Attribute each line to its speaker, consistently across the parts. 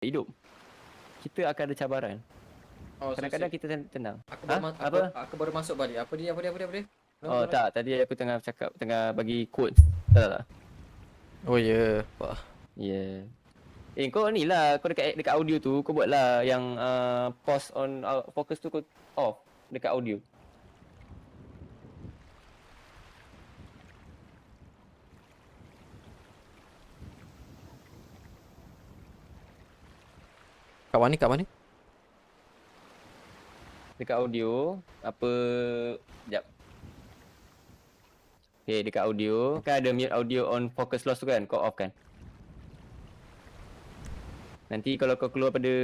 Speaker 1: hidup. Kita akan ada cabaran.
Speaker 2: Oh, so
Speaker 1: Kadang-kadang
Speaker 2: si-
Speaker 1: kita ten- tenang.
Speaker 2: aku
Speaker 1: Ha?
Speaker 2: baru, ma- aku,
Speaker 1: Apa?
Speaker 2: aku baru masuk balik. Apa dia? Apa dia? Apa dia? Apa dia? Kenapa,
Speaker 1: Oh tak, tadi aku tengah cakap, tengah bagi quote. Tak tak. tak.
Speaker 3: Oh ya. Yeah. Wah.
Speaker 1: Yeah. Eh kau ni lah, kau dekat dekat audio tu kau buatlah yang uh, pause on uh, focus tu kau off dekat audio.
Speaker 3: Kat mana kat mana?
Speaker 1: Dekat audio apa jap. Okay, dekat audio kan ada mute audio on focus loss tu kan, kau off kan. Nanti kalau kau keluar pada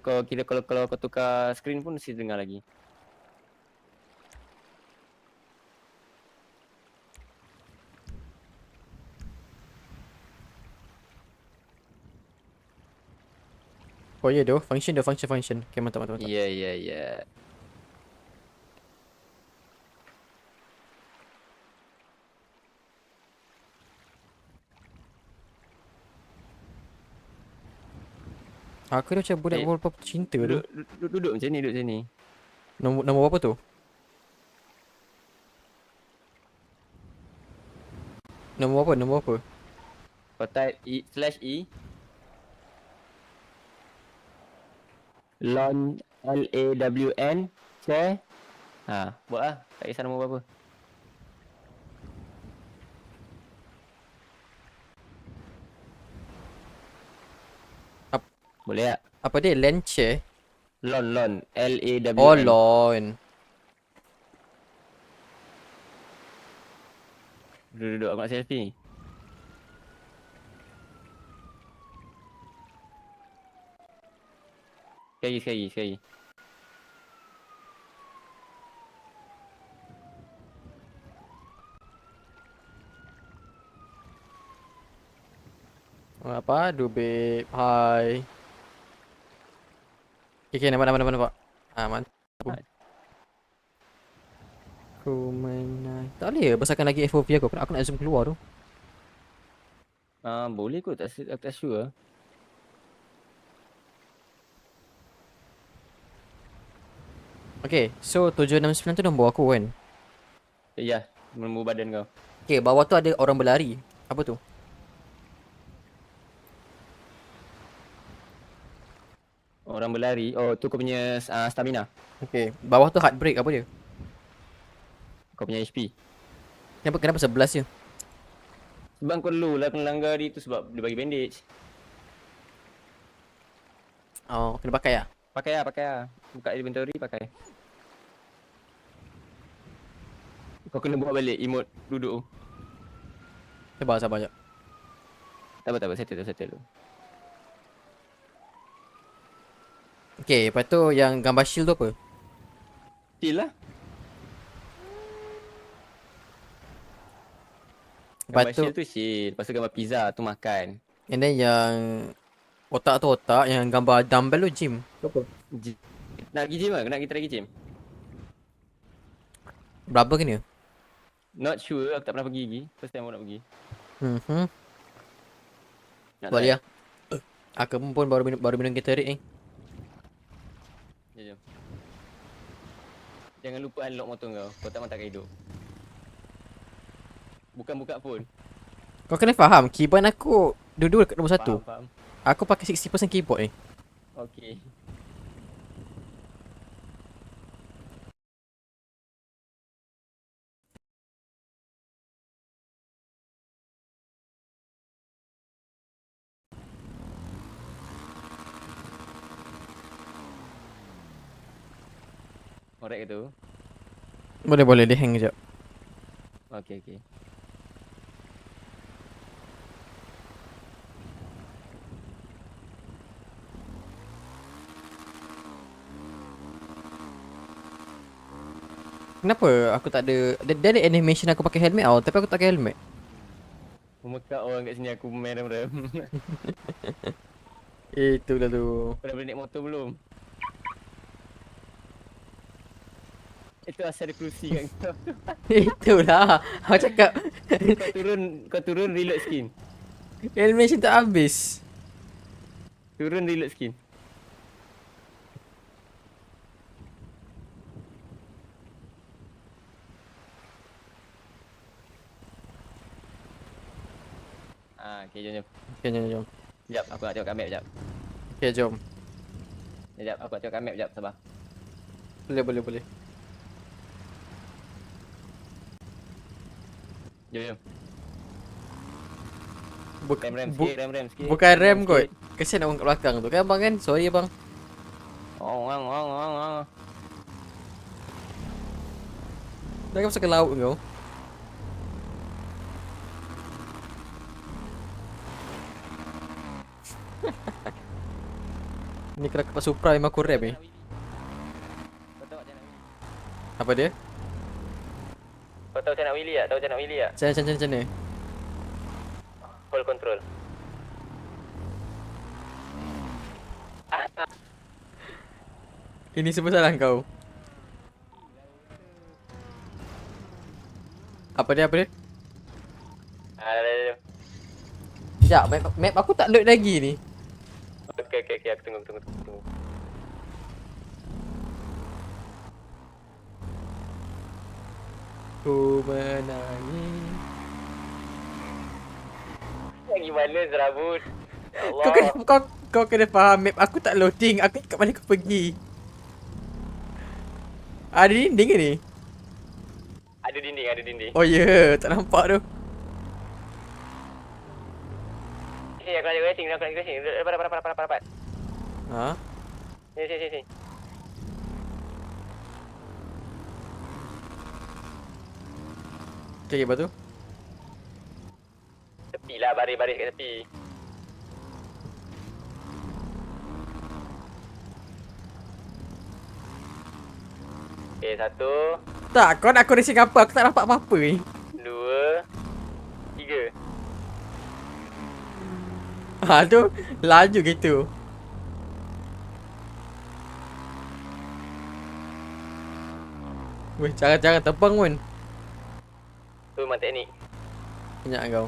Speaker 1: kau kira kalau kalau kau tukar screen pun mesti dengar lagi.
Speaker 3: Oh yeah, doh. Function doh. Function function. Okay mantap mantap mantap.
Speaker 1: Ya ya ya.
Speaker 3: Aku dah macam budak
Speaker 1: Eh,
Speaker 3: wallpaper cinta tu.
Speaker 1: Duduk, duduk, duduk macam ni, duduk macam ni.
Speaker 3: Nombor nombor apa tu? Nombor apa? Nombor apa?
Speaker 1: Kau type e, slash e Lon L A W N share Ha, buat lah. Tak kisah nombor berapa.
Speaker 3: Ap-
Speaker 1: Boleh tak?
Speaker 3: Apa dia? Land chair?
Speaker 1: Lon Lon L A W N.
Speaker 3: Oh lon.
Speaker 1: Duduk duduk aku nak selfie ni. Sekali sekali sekali.
Speaker 3: Oh, apa? Do babe. Hi. Okay, okay, nampak, nampak, nampak, nampak. Ah, mantap.
Speaker 1: Hai.
Speaker 3: Aku main Tak boleh besarkan lagi FOV aku. Aku nak, aku nak zoom keluar tu.
Speaker 1: Ah boleh kot tak aku tak sure.
Speaker 3: Okay, so 769 tu nombor aku kan.
Speaker 1: Ya, nombor badan kau.
Speaker 3: Okay, bawah tu ada orang berlari. Apa tu?
Speaker 1: Orang berlari. Oh, tu kau punya uh, stamina.
Speaker 3: Okay, bawah tu heartbreak apa dia?
Speaker 1: Kau punya HP.
Speaker 3: Kenapa kenapa 11 je?
Speaker 1: Sebab kau dulu lah kena langgar dia tu sebab dia bagi bandage.
Speaker 3: Oh, kena pakai ah.
Speaker 1: Pakai lah, pakai lah. Buka inventory, pakai. Kau kena buat balik emote duduk tu.
Speaker 3: Sabar, sabar jap.
Speaker 1: Tak apa, tak apa. Settle tu, settle tu.
Speaker 3: Okay, lepas tu yang gambar shield tu apa?
Speaker 1: Still lah.
Speaker 3: Lepas
Speaker 1: Gambar
Speaker 3: tu,
Speaker 1: shield tu shield. Lepas tu gambar pizza tu makan.
Speaker 3: and then yang otak tu otak, yang gambar dumbbell tu gym. Tu apa?
Speaker 1: J- nak pergi gym lah? Nak kita lagi gym?
Speaker 3: Berapa kena?
Speaker 1: Not sure, aku tak pernah pergi lagi. First time aku nak pergi. Nak
Speaker 3: Boleh lah. Aku pun baru minum, baru minum Gatorade ni.
Speaker 1: Jom, jom. Jangan lupa unlock motor kau. Kau tak takkan hidup. Bukan buka phone.
Speaker 3: Kau kena faham, keyboard aku dua-dua dekat nombor satu.
Speaker 1: Faham, faham.
Speaker 3: Aku pakai 60% keyboard ni.
Speaker 1: Okay. Korek tu?
Speaker 3: Boleh boleh dia hang kejap.
Speaker 1: Okay, okay.
Speaker 3: Kenapa aku tak ada dia, dia ada animation aku pakai helmet tau tapi aku tak pakai helmet.
Speaker 1: Memekak orang kat sini aku merem-rem.
Speaker 3: Itulah tu.
Speaker 1: Kau dah boleh naik motor belum? Itu asal ada kerusi kat kau.
Speaker 3: Itulah. Aku cakap
Speaker 1: kau turun, kau turun reload skin.
Speaker 3: animation tak habis.
Speaker 1: Turun reload skin. Ah, okay, jom jom.
Speaker 3: Okay, jom, jom.
Speaker 1: Sekejap, aku nak tengok kat map sekejap.
Speaker 3: Okay, jom.
Speaker 1: Sekejap, aku nak tengok kat map sekejap, sabar.
Speaker 3: Boleh, boleh, boleh.
Speaker 1: Jom jom.
Speaker 3: Buk-
Speaker 1: Rem rem sikit, rem rem sikit.
Speaker 3: bukan rem kot. Kesian orang kat belakang tu kan abang kan? Sorry abang.
Speaker 1: Oh, orang, orang, orang, orang.
Speaker 3: Jangan masuk ke laut kau. Ni kalau kat Supra memang aku rem eh.
Speaker 1: Nak wheelie?
Speaker 3: Apa dia?
Speaker 1: Kau tahu macam nak wheelie tak? Tahu macam nak wheelie tak?
Speaker 3: Macam macam macam ni.
Speaker 1: Hold control.
Speaker 3: Ini semua salah kau. Apa dia apa dia?
Speaker 1: Ah, dah, dah, dah.
Speaker 3: Sekejap, map, map aku tak load lagi ni.
Speaker 1: Okay, okay, okay. Aku tunggu, tunggu, aku tunggu.
Speaker 3: Ku menangis.
Speaker 1: Lagi mana serabut? Allah.
Speaker 3: Kau kena kau kau kena faham map aku tak loading. Aku kat mana kau pergi? Ada dinding ke ni?
Speaker 1: Ada dinding, ada dinding.
Speaker 3: Oh ya, yeah, tak nampak tu.
Speaker 1: Eh, aku nak jaga racing, aku nak racing. Dapat, dapat, dapat, dapat, dapat.
Speaker 3: Ha?
Speaker 1: Sini, sini, sini.
Speaker 3: Okay, lepas tu?
Speaker 1: Tepi lah, baris-baris kat tepi. Okay, satu,
Speaker 3: Tak, kau nak aku racing apa? Aku tak nampak apa-apa ni.
Speaker 1: dua, tiga.
Speaker 3: Ha tu, laju gitu. Weh, jangan-jangan terbang pun.
Speaker 1: Tu memang teknik.
Speaker 3: Banyak kau.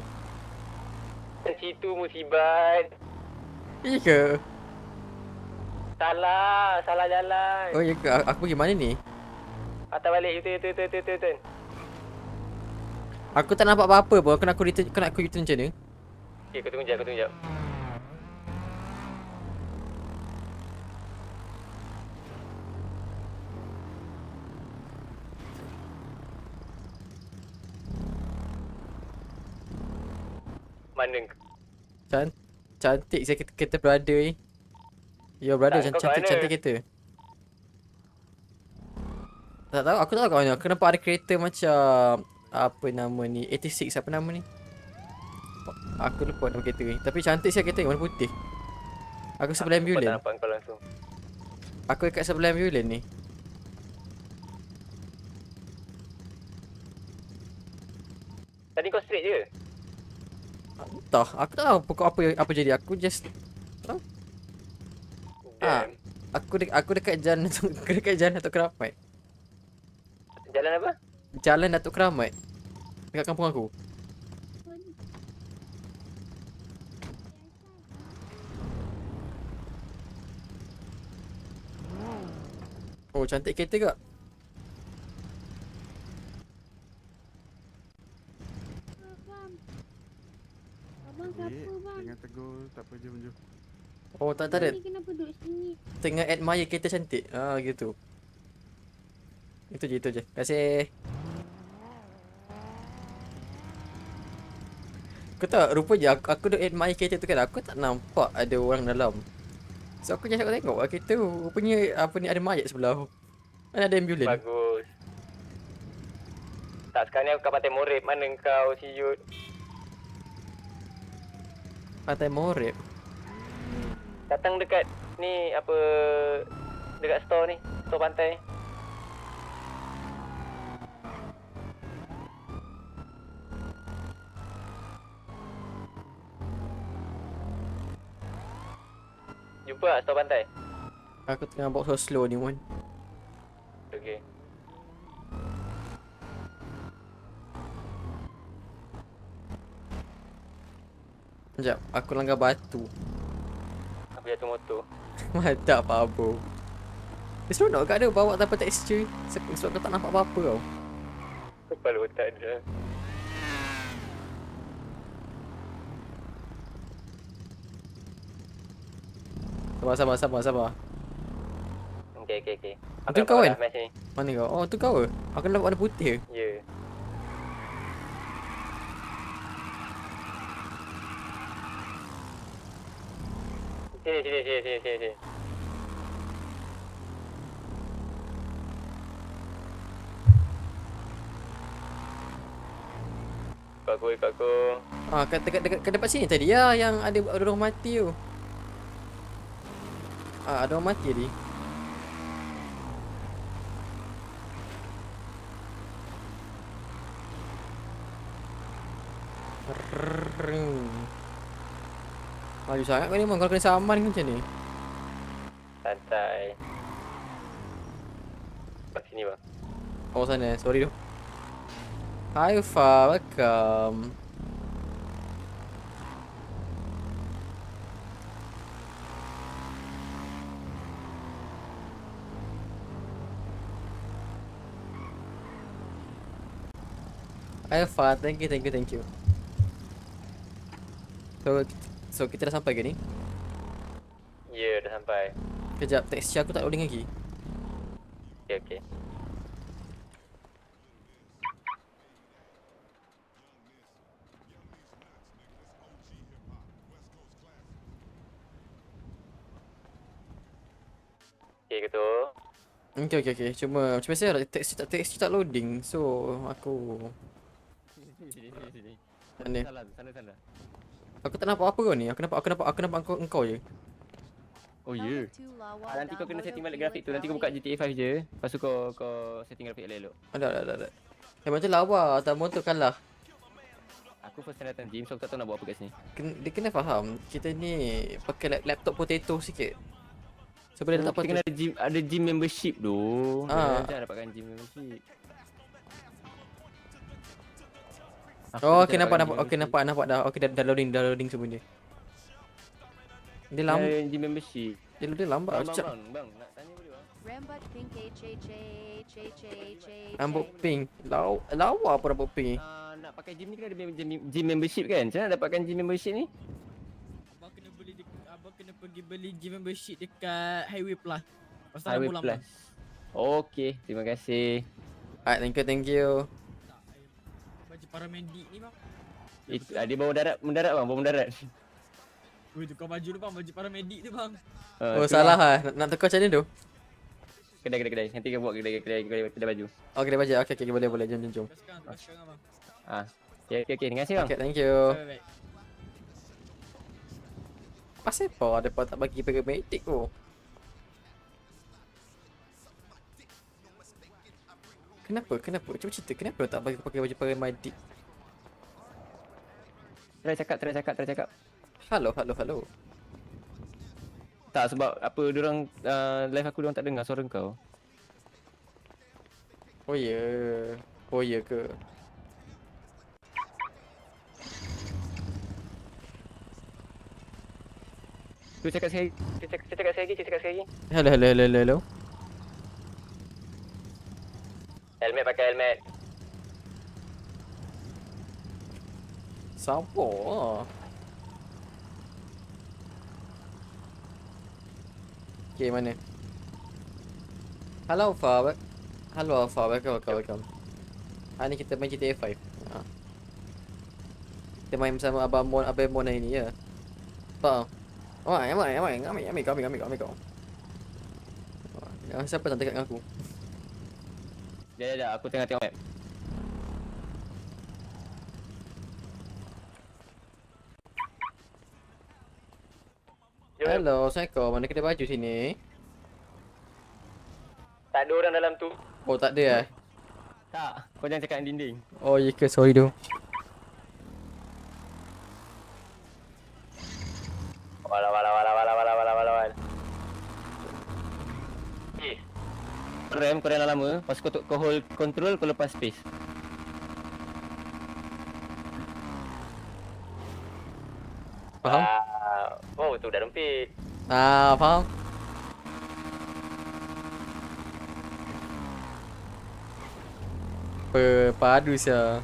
Speaker 1: Situ musibat.
Speaker 3: Iya ke?
Speaker 1: Salah, salah jalan.
Speaker 3: Oh iya ke? Aku aku pergi mana ni?
Speaker 1: Atas balik, U-turn, U-turn, U-turn, U-turn, U-turn.
Speaker 3: Aku tak nampak apa-apa pun. Aku nak aku return, kau nak aku return macam mana?
Speaker 1: Okay, kau tunggu jap, kau tunggu jap. Mana?
Speaker 3: Can cantik saya kita, kita brother ni. Your brother
Speaker 1: Tak,
Speaker 3: cantik cantik, cantik kita. Tak tahu, aku tak tahu kat mana. Aku nampak ada kereta macam apa nama ni? 86 apa nama ni? Aku lupa nama kereta ni. Tapi cantik saya kereta ni warna putih. Aku sebelah
Speaker 1: langsung.
Speaker 3: Aku dekat sebelah ambulans ni.
Speaker 1: Tadi kau straight je?
Speaker 3: Entah, aku tak tahu pokok apa apa jadi. Aku just Ah.
Speaker 1: Damn.
Speaker 3: aku de- aku dekat jalan aku dekat jalan Datuk Keramat.
Speaker 1: Jalan apa?
Speaker 3: Jalan Datuk Keramat. Dekat kampung aku. Oh, cantik kereta kak.
Speaker 4: Abang. Abang
Speaker 5: Okey,
Speaker 4: siapa bang?
Speaker 5: jangan tegur, tak apa jom jom.
Speaker 3: Oh, tak tak ada.
Speaker 4: Ni kenapa duduk sini?
Speaker 3: Tengah admire kereta cantik. Ah, gitu. Itu je, itu je. Terima kasih. Kau tahu, rupanya aku, aku duk admire kereta tu kan. Aku tak nampak ada orang dalam. So, aku just nak tengok lah kereta tu. Rupanya apa ni ada mayat sebelah. Mana ada ambulans.
Speaker 1: Bagus. Tak sekarang ni aku kat Pantai Morip. Mana kau si Yud?
Speaker 3: Pantai Morep.
Speaker 1: Datang dekat ni apa dekat store ni, store pantai. Jumpa tak store pantai?
Speaker 3: Aku tengah bawa so slow ni pun.
Speaker 1: Okey.
Speaker 3: Sekejap, aku langgar batu.
Speaker 1: Aku jatuh motor.
Speaker 3: Mantap Pak Abo. Dia seronok kat dia bawa tanpa texture. Se- Sebab kau tak nampak apa-apa tau.
Speaker 1: Kepala otak dia.
Speaker 3: Sabar, sabar, sabar, sabar.
Speaker 1: Okay, okay, okay.
Speaker 3: Itu kau kan? Mana kau? Oh, tu kau ke? Aku nampak warna putih ke?
Speaker 1: Ya. Yeah. Sini, sini, sini, sini, sini, sini. Ikut aku.
Speaker 3: Ah, kat dekat dekat kat dekat sini tadi ya yang ada ada orang mati tu. Ah, ada orang mati tadi. Maju sangat kau ni bang, kau kena saman ke macam ni?
Speaker 1: Santai. Kat sini bang.
Speaker 3: Oh sana, sorry tu. Hi Fa, welcome. Hi thank you, thank you, thank you. So, so kita dah sampai ke ni?
Speaker 1: Ya, yeah, dah sampai.
Speaker 3: Kejap, texture aku tak loading lagi.
Speaker 1: Okay, okay. Okay, gitu.
Speaker 3: Okay, okay, okay. Cuma macam biasa lah, texture tak, texture tak loading. So, aku...
Speaker 1: Sini, sini, sini. Salah, sana, sana.
Speaker 3: Aku tak nampak apa kau ni. Aku nampak, aku nampak, aku nampak engkau, engkau je.
Speaker 1: Oh, ya. Ah, nanti kau kena setting balik grafik tu. Nanti kau buka GTA 5 je. Lepas tu kau, kau setting grafik elok-elok.
Speaker 3: Ada, ada, ada. Eh, macam lawa tak motor kalah.
Speaker 1: Aku first time datang gym, so aku tak tahu nak buat apa kat sini.
Speaker 3: Kena, dia kena faham. Kita ni pakai lap, laptop potato sikit. So, boleh letak
Speaker 1: Kita kena ada gym, ada gym membership tu.
Speaker 3: Ah.
Speaker 1: Jangan dapatkan gym membership. Aku
Speaker 3: Oh, okay, nampak, nampak. Okay, nampak, nampak dah. Okay, dah, dah loading, dah loading semua dia. Dia lambat.
Speaker 1: Ada gym membership.
Speaker 3: Dia, dia lambat.
Speaker 1: Bang, bang,
Speaker 3: Macam
Speaker 1: bang, bang, nak tanya boleh bang?
Speaker 4: Rambat pink
Speaker 3: rambut. Law, lawa apa rambut pink ni?
Speaker 1: Ah, nak pakai gym ni kena ada gym, gym membership kan? Macam mana dapatkan gym membership ni?
Speaker 5: Abang kena beli abang kena pergi beli gym membership dekat Highway Plus. Pasal
Speaker 1: Highway Plus. Okey, terima kasih.
Speaker 3: Alright, thank you, thank you.
Speaker 5: Baju paramedik ni bang.
Speaker 1: Itu, ah, dia bawa darat, mendarat bang, bawa mendarat.
Speaker 5: Weh tukar baju tu bang, baju paramedik tu bang.
Speaker 1: Ah,
Speaker 3: Oh,
Speaker 1: tu
Speaker 3: salah
Speaker 1: lah.
Speaker 3: lah. Nak, nak tukar macam ni tu?
Speaker 1: Kedai, kedai, kedai. Nanti kita buat kedai, kedai, kedai, kedai baju.
Speaker 3: Oh, kena baca. Okay, okay, boleh, boleh. Jom, jom, jom.
Speaker 5: Tukar sekarang, tukar sekarang bang.
Speaker 1: Ah. Okay, okay, okay. Terima kasih bang.
Speaker 3: Okay, thank you.
Speaker 5: Baik, baik.
Speaker 3: Pasal apa depa tak bagi paramedic tu? Kenapa? Kenapa? Cuba cerita. Kenapa tak bagi pakai baju paramedic?
Speaker 1: Try cakap, try cakap, try cakap.
Speaker 3: Halo, halo, halo.
Speaker 1: Tak sebab apa orang uh, live aku orang tak dengar suara kau.
Speaker 3: Oh ya. Oh ya ke?
Speaker 1: Tu cakap sekali. Tu cakap, cakap sekali lagi, tu cakap sekali lagi.
Speaker 3: Hello, hello, hello, hello, hello.
Speaker 1: Helmet pakai helmet.
Speaker 3: Ah? Okay, mana? Hello. Wel- Hello, Alpha. Welcome, welcome, welcome. Hari ni kita main GTA 5. Ha. Kita main bersama Abang Mon, Abang Mon hari ni, ya. Faham? Oh, amai, amai, amai, amai kau, amai kau, amai kau, kau. Siapa tak dekat dengan aku?
Speaker 1: Dah, dah. Aku tengah tengok map.
Speaker 3: Hello, Assalamualaikum. Mana kedai baju sini?
Speaker 1: Tak ada orang dalam tu.
Speaker 3: Oh, tak ada eh?
Speaker 1: Tak. Kau jangan cakap dinding.
Speaker 3: Oh, ya ke? Sorry tu.
Speaker 1: Rem kau dah lama, pas kau, kau hold control kau lepas space.
Speaker 3: Faham?
Speaker 1: Ah, oh tu dah rempit.
Speaker 3: Ah, faham? Apa, padu sia.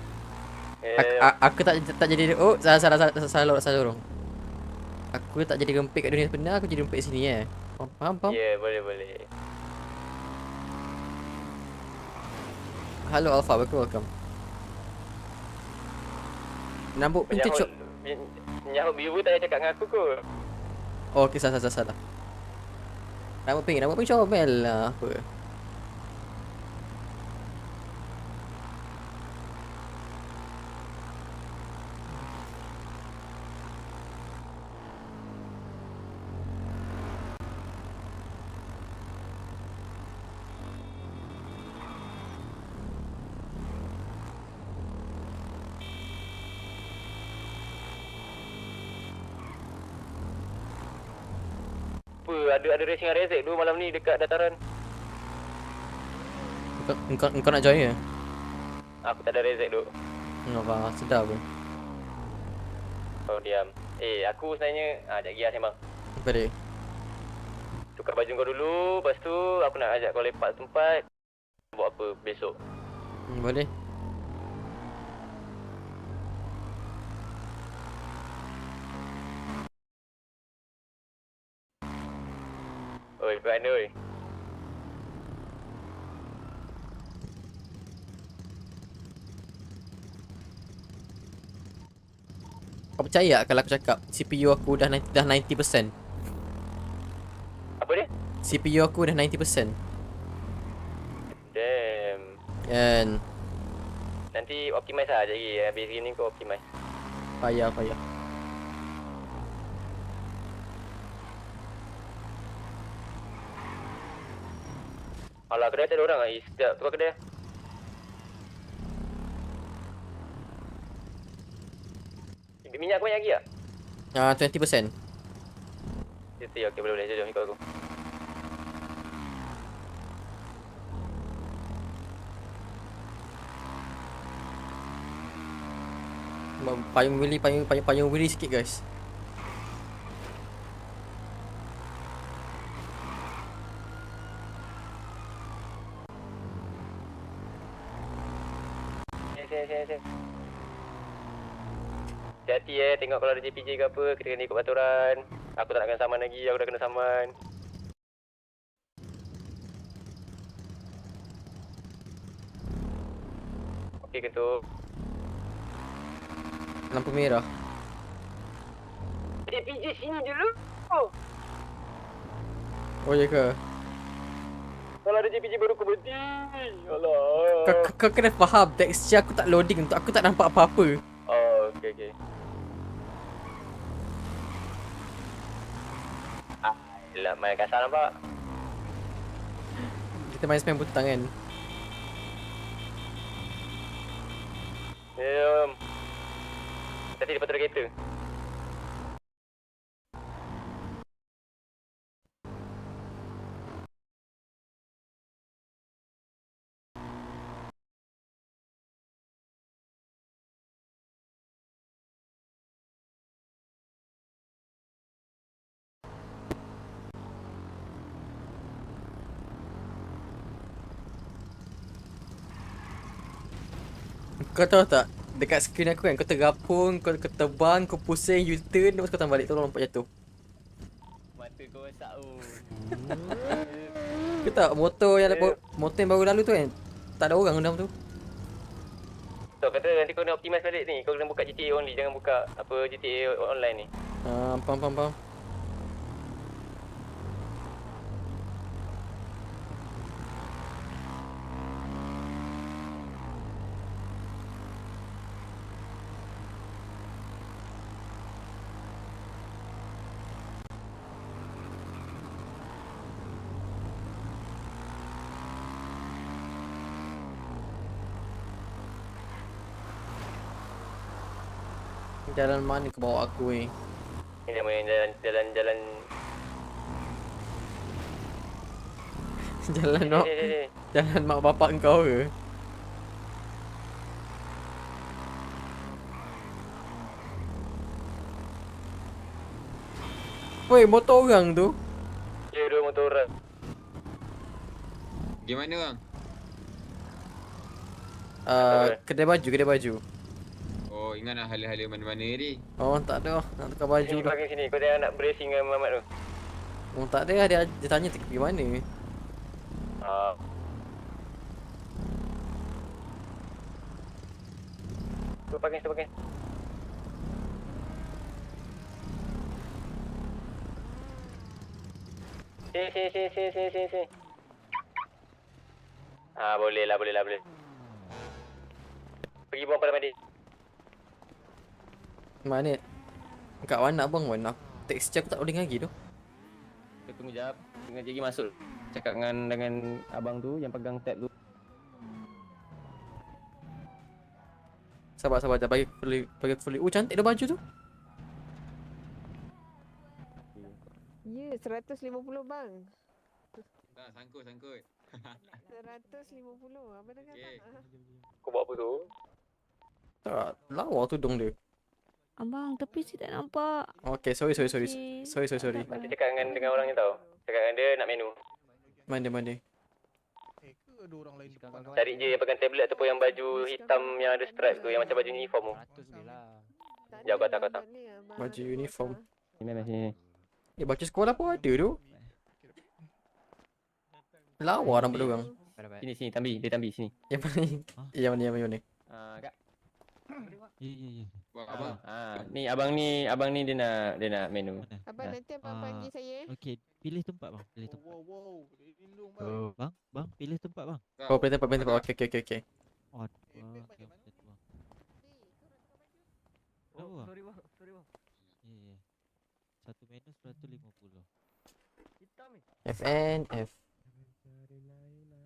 Speaker 3: Aku,
Speaker 1: Eh,
Speaker 3: aku tak tak jadi oh salah salah salah salah salah, salah orang. Aku tak jadi rempit kat dunia sebenar, aku jadi rempit sini eh. Faham, faham? faham?
Speaker 1: Ya, boleh boleh.
Speaker 3: Halo Alpha, welcome welcome. Nambuk pintu cok.
Speaker 1: Menyahut biru tak payah cakap dengan aku kot.
Speaker 3: Oh, okey salah salah salah. Rambut pink, rambut pink comel lah apa.
Speaker 1: Ada ada racing dengan Rezek dulu malam ni dekat dataran.
Speaker 3: Engkau, engkau nak join ke?
Speaker 1: Aku tak ada Rezek dulu.
Speaker 3: Hmm, apa? Sedap pun.
Speaker 1: Oh, diam. Eh, aku sebenarnya... Ah, sekejap lagi lah sembang.
Speaker 3: Apa dia?
Speaker 1: Tukar baju kau dulu, lepas tu aku nak ajak kau lepak tempat. Buat apa besok?
Speaker 3: Hmm, boleh.
Speaker 1: Oi, kat mana?
Speaker 3: Kau percaya tak kalau aku cakap CPU aku dah 90, dah 90%?
Speaker 1: Apa dia?
Speaker 3: CPU aku dah 90%.
Speaker 1: Damn.
Speaker 3: And
Speaker 1: Nanti optimize lah lagi. Habis gini kau optimize.
Speaker 3: payah payah.
Speaker 1: Alah, kedai tak ada orang lah. Sekejap, tukar kedai. Minyak aku banyak lagi tak?
Speaker 3: Ah, 20%.
Speaker 1: Situ ya, okey boleh boleh. Jom, ikut aku.
Speaker 3: Payung wheelie, payung payung payung wheelie sikit guys.
Speaker 1: Sini, sini, sini, sini. Hati-hati eh, ada JPJ ke apa, kita kena ikut peraturan. Aku tak nak kena saman lagi, aku dah kena saman. Okey ke tu?
Speaker 3: Lampu merah.
Speaker 1: JPJ sini dulu. Oh.
Speaker 3: Oh ya ke?
Speaker 1: Kalau ada JPJ baru aku berhenti. Alah.
Speaker 3: Kau, kau, kau kena faham texture aku tak loading untuk aku tak nampak apa-apa.
Speaker 1: Oh, okey okey. Ah, lah main kasar nampak.
Speaker 3: Kita main spam butang kan.
Speaker 1: Nanti depan tu ada kereta.
Speaker 3: Kau tahu tak? Dekat skrin aku kan kau tergapung, kau, kau terbang, kau pusing, U-turn, lepas kau tambah balik tolong lompat jatuh.
Speaker 1: Mata kau rosak oh.
Speaker 3: Kau tahu motor yang yeah. motor yang baru lalu tu kan? Tak ada orang dalam tu.
Speaker 1: So kata nanti kau kena optimize balik ni. Kau kena buka GTA only, jangan buka apa GTA online ni.
Speaker 3: Ah, faham faham faham. Jalan mana kau bawa aku ni?
Speaker 1: Ini namanya jalan jalan jalan
Speaker 3: Jalan mak,
Speaker 1: ni, ni, ni.
Speaker 3: jalan mak bapak kau ke? Woi, motor orang tu.
Speaker 1: Ya, dua motor orang.
Speaker 2: Gimana bang?
Speaker 3: Uh, kedai baju, kedai baju.
Speaker 2: Oh ingat nak hala-hala mana-mana ni.
Speaker 3: Oh, tak ada lah. Nak tukar baju
Speaker 1: Sini,
Speaker 3: dah.
Speaker 1: parking sini. Kau jangan nak bracing dengan Muhammad tu.
Speaker 3: Oh, tak ada lah. Dia, dia tanya tu pergi mana.
Speaker 1: Ah. Tu parking, tu parking. Sini, sini, sini, sini, sini, sini, sini. Ah, boleh lah, boleh lah, boleh. Pergi buang pada mandi.
Speaker 3: Mana? Kat mana bang? Mana? Text aku tak boleh lagi tu.
Speaker 1: Kita tunggu jap. Tengah lagi masuk. Cakap dengan dengan abang tu yang pegang tab tu.
Speaker 3: Sabar, sabar. Jangan bagi fully, bagi fully. Oh, cantik dah baju tu.
Speaker 6: Ya, 150 bang.
Speaker 2: Tak sangkut sangkut.
Speaker 6: 150. Apa dah kata? Ah.
Speaker 1: Kau buat apa tu?
Speaker 3: Tak, lawa tudung dia.
Speaker 4: Abang, tapi saya tak nampak.
Speaker 3: Okay, sorry, sorry, sorry. Sorry, sorry, sorry.
Speaker 1: Nanti cakap dengan dengan orang ni tau. Cakap dengan dia nak menu.
Speaker 3: Mana, mana?
Speaker 7: Eh, ke ada orang lain depan?
Speaker 1: Cari je yang pegang tablet ataupun yang baju hitam yang ada stripe tu yang macam baju uniform tu.
Speaker 6: Tak
Speaker 1: Jauh
Speaker 6: ada
Speaker 1: kata,
Speaker 6: tak.
Speaker 3: Baju uniform.
Speaker 1: Sini memang sini.
Speaker 3: Eh, baju sekolah pun ada tu. Lawa rambut dia orang.
Speaker 1: Sini sini tambi, dia tambi sini.
Speaker 3: Yang mana ni? Yang mana, yang mana?
Speaker 1: Ah, kak.
Speaker 5: Ya ya ya.
Speaker 1: Ni abang ni abang ni dia nak dia nak menu.
Speaker 6: Abang nanti abang
Speaker 5: Ah.
Speaker 6: panggil saya. eh.
Speaker 5: Okey, pilih tempat bang, pilih
Speaker 7: Oh,
Speaker 5: tempat.
Speaker 7: wow, wow. Lindung bang.
Speaker 5: Oh, bang, bang, pilih tempat bang.
Speaker 3: Oh, pilih tempat, pilih tempat.
Speaker 5: Oh, okey,
Speaker 7: beg
Speaker 5: okey,
Speaker 7: macam mana?
Speaker 5: okey, bang. Bang?
Speaker 1: sorry bang, sorry bang.
Speaker 5: Ya ya. Satu menu 150.
Speaker 3: FNF.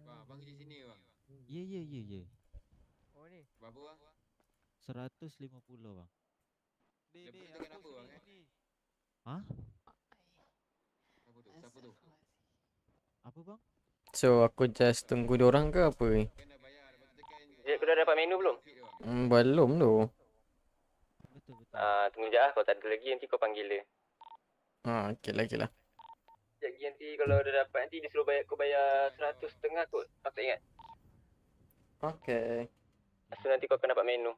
Speaker 2: Bang, abang kerja sini bang.
Speaker 5: Ya ya ya ya.
Speaker 2: Berapa bang?
Speaker 5: 150 bang.
Speaker 7: Dek, dek, aku
Speaker 2: apa, bang,
Speaker 7: ni.
Speaker 5: Ha?
Speaker 2: Siapa tu? Siapa tu?
Speaker 5: Apa bang?
Speaker 3: So, aku just tunggu dia orang ke apa ni?
Speaker 2: Kau nak bayar lepas tu tekan
Speaker 1: Dia kau dah dapat menu belum?
Speaker 3: Hmm, belum tu.
Speaker 5: Betul betul.
Speaker 1: Ah, tunggu je ah kalau tak ada lagi nanti kau panggil dia.
Speaker 3: Ha, okay lah, okay lah.
Speaker 1: Sekejap lagi nanti kalau dah dapat nanti dia suruh bayar kau bayar 100 setengah kot. Aku tak ingat.
Speaker 3: Okay.
Speaker 1: Lepas tu nanti kau akan dapat menu.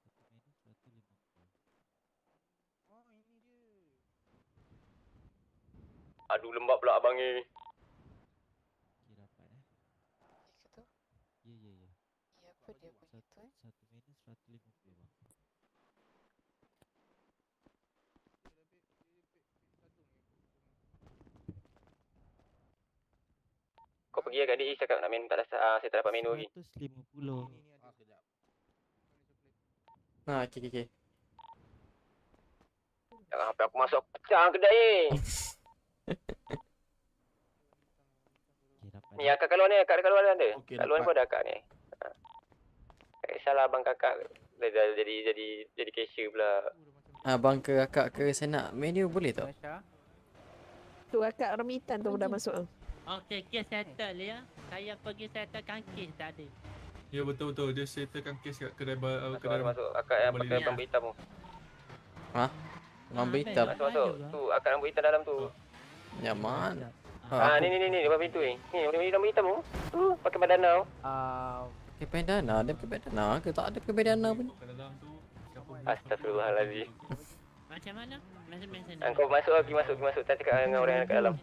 Speaker 5: Satu menu 150.
Speaker 7: Oh, ini dia.
Speaker 1: Aduh lembab pula abang ni.
Speaker 5: Okey dapat eh. Ya ya ya. Satu, satu menu 150 bang.
Speaker 1: Kau pergi kat DE cakap nak menu tak rasa ah, saya tak dapat menu lagi.
Speaker 5: 150.
Speaker 7: Ini, ni ada.
Speaker 2: Ah, kejap.
Speaker 3: Ha, okay, okay, okay.
Speaker 1: Jangan sampai aku masuk pecah kedai ni.
Speaker 5: Eh.
Speaker 1: akak kat luar ni, akak kat luar ada. Kat luar pun ada akak ni. Ha. Tak kisahlah abang kakak dia dah jadi jadi jadi cashier pula.
Speaker 3: Abang ke kakak ke saya nak menu boleh tak?
Speaker 6: Tu akak hitam tu dah masuk. ah.
Speaker 8: Okey, kes settle ya. Saya pergi settle kangkis tadi.
Speaker 9: Ya betul betul dia settlekan kes kat kedai ba-
Speaker 1: Masuk
Speaker 9: kedai
Speaker 1: masuk, masuk. Akak yang pakai rambut hitam tu.
Speaker 3: Rambut
Speaker 8: Ah,
Speaker 3: hitam.
Speaker 1: Masuk masuk. Tu akak rambut hitam dalam tu.
Speaker 3: Yang mana?
Speaker 1: Ah,
Speaker 3: Ha,
Speaker 1: ni ni ni ni depan pintu ni. Ni orang rambut hitam tu. Tu pakai bandana tu.
Speaker 3: pakai bandana. Dia pakai bandana ke? Tak ada pakai bandana pun.
Speaker 9: kat dalam tu siapa
Speaker 1: Astagfirullahalazim.
Speaker 8: Macam mana? Macam macam
Speaker 1: Ah, Kau masuk pergi masuk pergi masuk. Tak cakap dengan orang yang kat dalam.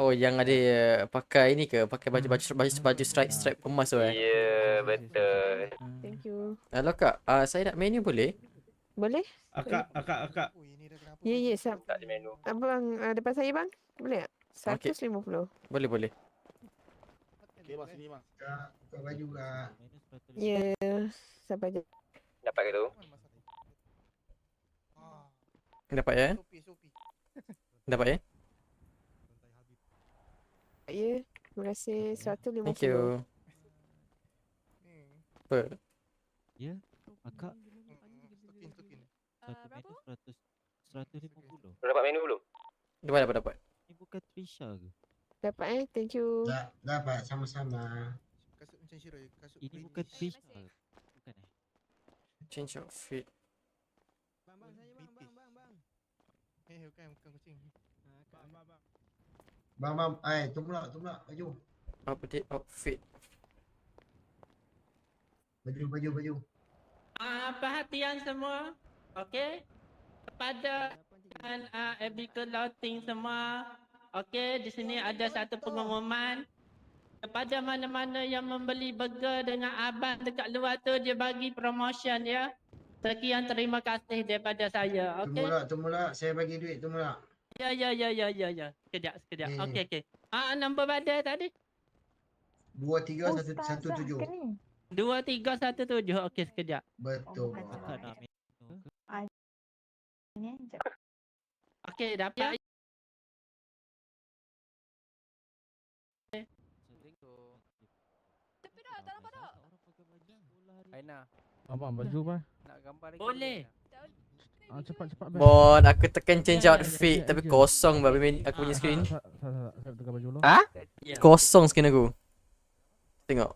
Speaker 3: Oh, yang ada uh, pakai ni ke? Pakai baju baju baju, baju stripe stripe kemas tu
Speaker 1: Ya,
Speaker 3: eh.
Speaker 1: yeah, betul.
Speaker 6: Thank you.
Speaker 3: Halo kak, uh, saya nak menu boleh?
Speaker 6: Boleh?
Speaker 9: akak akak akak
Speaker 6: Ya, ya. Sab.
Speaker 1: Tak ada menu.
Speaker 6: Abang uh, depan saya bang. Boleh tak?
Speaker 3: Okey.
Speaker 6: 150.
Speaker 3: Boleh boleh.
Speaker 7: Okey, bang, sini bang.
Speaker 5: Menu 150.
Speaker 6: Ya. Sabar je.
Speaker 1: Dapat ke tu?
Speaker 7: Ah,
Speaker 3: Dapat ya? Dapat ya?
Speaker 6: Ya. Terima kasih. 150.
Speaker 3: Thank you.
Speaker 7: Ni.
Speaker 3: Apa?
Speaker 5: Ya. Akak
Speaker 7: stokin.
Speaker 5: satu menu 100 150.
Speaker 1: Kau dapat menu belum?
Speaker 3: Dapat dapat dapat.
Speaker 5: Ni bukan Trisha ke?
Speaker 6: Dapat eh. Thank you.
Speaker 10: dapat sama-sama.
Speaker 7: Kasut macam Shirai. Kasut
Speaker 5: Ini
Speaker 7: British.
Speaker 5: bukan Trisha? Bukan eh?
Speaker 3: Change outfit.
Speaker 7: Eh, bukan, bukan kucing.
Speaker 10: Bang, bang. Eh, tunggu lah, tunggu lah. Baju.
Speaker 3: Update outfit.
Speaker 10: Baju, baju, baju.
Speaker 8: Ah, perhatian semua. Okey. Kepada dan uh, Abigail Loting semua. Okey, di sini ada satu pengumuman. Kepada mana-mana yang membeli burger dengan abang dekat luar tu dia bagi promotion ya. Sekian terima kasih daripada saya. Okey.
Speaker 10: tunggu lah. Saya bagi duit, lah.
Speaker 8: Ya ya ya ya ya ya. Sekejap sekejap.
Speaker 10: Ni.
Speaker 8: Okey okey. Ah nombor badai tadi.
Speaker 10: Dua, tiga, satu, satu, tujuh.
Speaker 8: Dua satu tujuh. Okey sekejap.
Speaker 10: Betul.
Speaker 8: Okey dapat.
Speaker 4: Tapi dah, tak nampak tak?
Speaker 1: Aina,
Speaker 7: Abang, baju apa?
Speaker 1: nak gambar lagi?
Speaker 8: Boleh.
Speaker 7: Ah, cepat, cepat.
Speaker 3: Bon, aku tekan change
Speaker 8: Ya,
Speaker 3: outfit tapi kosong babi main aku punya
Speaker 8: Ah,
Speaker 3: screen.
Speaker 1: Ah?
Speaker 8: Ya.
Speaker 3: Kosong screen aku. Tengok.